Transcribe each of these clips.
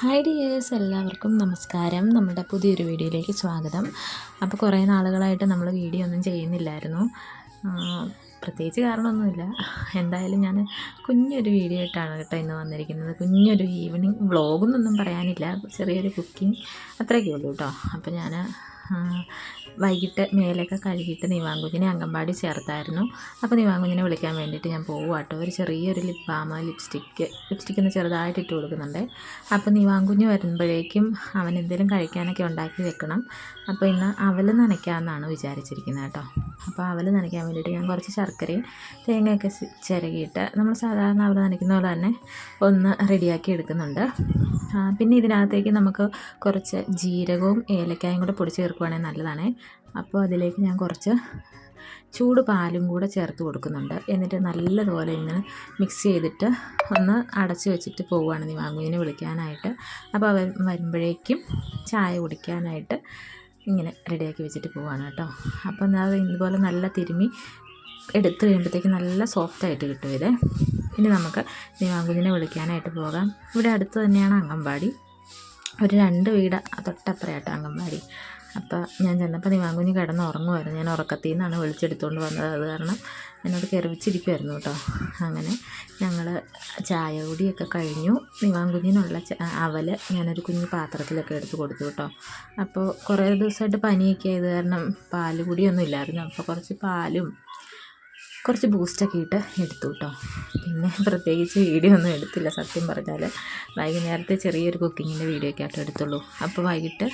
Hi dears എല്ലാവർക്കും നമസ്കാരം. നമ്മുടെ പുതിയൊരു വീഡിയോയിലേക്ക് സ്വാഗതം. അപ്പോൾ കുറേ നാളുകളായിട്ട് നമ്മൾ വീഡിയോ ഒന്നും ചെയ്യുന്നില്ലായിരുന്നു. പ്രത്യേകിച്ച് കാരണമൊന്നുമില്ല. എന്തായാലും ഞാൻ കുഞ്ഞൊരു വീഡിയോ ആയിട്ടാണ് കേട്ടോ ഇന്ന് വന്നിരിക്കുന്നത്. കുഞ്ഞൊരു ഈവനിങ് വ്ളോഗൊന്നും പറയാനില്ല. ചെറിയൊരു കുക്കിംഗ് അത്രയൊക്കെ ഉള്ളൂ കേട്ടോ. അപ്പോൾ ഞാൻ വൈകിട്ട് മേലൊക്കെ കഴുകിയിട്ട് നിവാങ്കുഞ്ഞിനെ അംഗൻവാടി ചേർത്തായിരുന്നു. അപ്പോൾ നിവാങ്കുഞ്ഞിനെ വിളിക്കാൻ വേണ്ടിയിട്ട് ഞാൻ പോകും കേട്ടോ ഒരു ചെറിയൊരു ലിപ് ബാം ലിപ്സ്റ്റിക്ക് ലിപ്സ്റ്റിക്ക് ഒന്ന് ചെറുതായിട്ട് ഇട്ട് കൊടുക്കുന്നുണ്ട്. അപ്പോൾ നിവാങ്കുഞ്ഞ് വരുമ്പോഴേക്കും അവൻ എന്തെങ്കിലും കഴിക്കാനൊക്കെ ഉണ്ടാക്കി വെക്കണം. അപ്പോൾ ഇന്ന് അവൽ നനയ്ക്കാമെന്നാണ് വിചാരിച്ചിരിക്കുന്നത് കേട്ടോ. അപ്പോൾ അവൽ നനയ്ക്കാൻ വേണ്ടിയിട്ട് ഞാൻ കുറച്ച് ശർക്കരയും തേങ്ങയൊക്കെ ചിരകിയിട്ട് നമ്മൾ സാധാരണ അവൽ നനയ്ക്കുന്ന പോലെ തന്നെ ഒന്ന് റെഡിയാക്കി എടുക്കുന്നുണ്ട്. പിന്നെ ഇതിനകത്തേക്ക് നമുക്ക് കുറച്ച് ജീരകവും ഏലക്കായും കൂടെ പൊടിച്ച് ചേർക്കുവാണെങ്കിൽ നല്ലതാണ്. അപ്പോൾ അതിലേക്ക് ഞാൻ കുറച്ച് ചൂട് പാലും കൂടെ ചേർത്ത് കൊടുക്കുന്നുണ്ട്. എന്നിട്ട് നല്ലതുപോലെ ഇങ്ങനെ മിക്സ് ചെയ്തിട്ട് ഒന്ന് അടച്ച് വെച്ചിട്ട് പോവുകയാണ് നീ വാങ്ങുവിനെ വിളിക്കാനായിട്ട്. അപ്പോൾ അവൻ വരുമ്പോഴേക്കും ചായ കുടിക്കാനായിട്ട് ഇങ്ങനെ റെഡിയാക്കി വെച്ചിട്ട് പോവാണ് കേട്ടോ. അപ്പം അത് ഇതുപോലെ നല്ല തിരുമി എടുത്തു കഴിയുമ്പോഴത്തേക്ക് നല്ല സോഫ്റ്റായിട്ട് കിട്ടും ഇത്. ഇനി നമുക്ക് ദിവാങ്കുഞ്ഞിനെ വിളിക്കാനായിട്ട് പോകാം. ഇവിടെ അടുത്ത് തന്നെയാണ് അംഗൻവാടി. ഒരു രണ്ട് വീട് തൊട്ടപ്പുറയായിട്ട് അംഗൻവാടി. അപ്പോൾ ഞാൻ ചെന്നപ്പോൾ നിവാങ്കുഞ്ഞ് കിടന്ന് ഉറങ്ങുമായിരുന്നു ഞാൻ ഉറക്കത്തിൽ നിന്നാണ് വിളിച്ചെടുത്തുകൊണ്ട് വന്നത്. അത് കാരണം എന്നോട് കെറിവിച്ചിരിക്കുമായിരുന്നു കേട്ടോ. അങ്ങനെ ഞങ്ങൾ ചായ കൂടിയൊക്കെ കഴിഞ്ഞു. നിവാങ്കുഞ്ഞിനുള്ള ച അവൽ ഞാനൊരു കുഞ്ഞ് പാത്രത്തിലൊക്കെ എടുത്ത് കൊടുത്തു കേട്ടോ. അപ്പോൾ കുറേ ദിവസമായിട്ട് പനിയൊക്കെ ആയത് കാരണം പാൽ കൂടിയൊന്നും ഇല്ലായിരുന്നു. അപ്പോൾ കുറച്ച് പാലും കുറച്ച് ബൂസ്റ്റൊക്കെ ഇട്ട് എടുത്തു കേട്ടോ പിന്നെ പ്രത്യേകിച്ച് വീഡിയോ ഒന്നും എടുത്തില്ല സത്യം പറഞ്ഞാൽ. വൈകുന്നേരത്തെ ചെറിയൊരു കുക്കിങ്ങിന്റെ വീഡിയോ ഒക്കെ ആയിട്ട് എടുത്തുള്ളൂ. അപ്പോൾ വൈകിട്ട്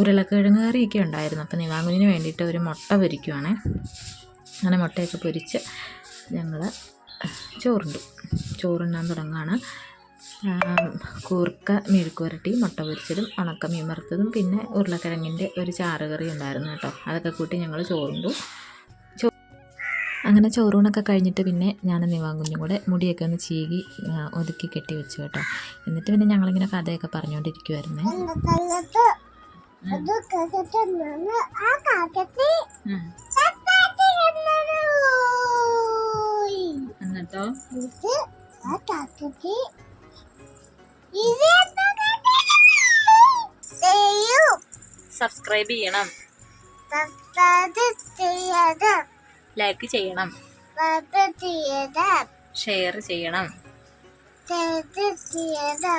ഉരുളക്കിഴങ്ങ് കറിയൊക്കെ ഉണ്ടായിരുന്നു. അപ്പോൾ നിവാങ്കുഞ്ഞിന് വേണ്ടിയിട്ട് ഒരു മുട്ട പൊരിക്കുവാണേ. അങ്ങനെ മുട്ടയൊക്കെ പൊരിച്ച് ഞങ്ങൾ ചോറുണ്ടു. ചോറുണ്ണാൻ തുടങ്ങുകയാണ് കൂർക്ക മെഴുക്കുരട്ടി മുട്ട പൊരിച്ചതും ഉണക്കമീൻ വറുത്തതും പിന്നെ ഉരുളക്കിഴങ്ങിന്റെ ഒരു ചാറുകറി ഉണ്ടായിരുന്നു കേട്ടോ അതൊക്കെ കൂട്ടി ഞങ്ങൾ ചോറുണ്ടു. അങ്ങനെ ചോറൂണൊക്കെ കഴിഞ്ഞിട്ട് പിന്നെ ഞാൻ നിവാങ്കുഞ്ഞും കൂടെ മുടിയൊക്കെ ഒന്ന് ചീകി ഒതുക്കി കെട്ടി വെച്ചു കേട്ടോ എന്നിട്ട് പിന്നെ ഞങ്ങളിങ്ങനെ കഥയൊക്കെ പറഞ്ഞുകൊണ്ടിരിക്കുമായിരുന്നേ. എന്നിട്ടോ? സബ്സ്ക്രൈബ് ചെയ്യണം സബ്സ്ക്രൈബ് ചെയ്യണം. ലൈക്ക് ചെയ്യണം. ഷെയർ ചെയ്യണം. ചെയ്ത്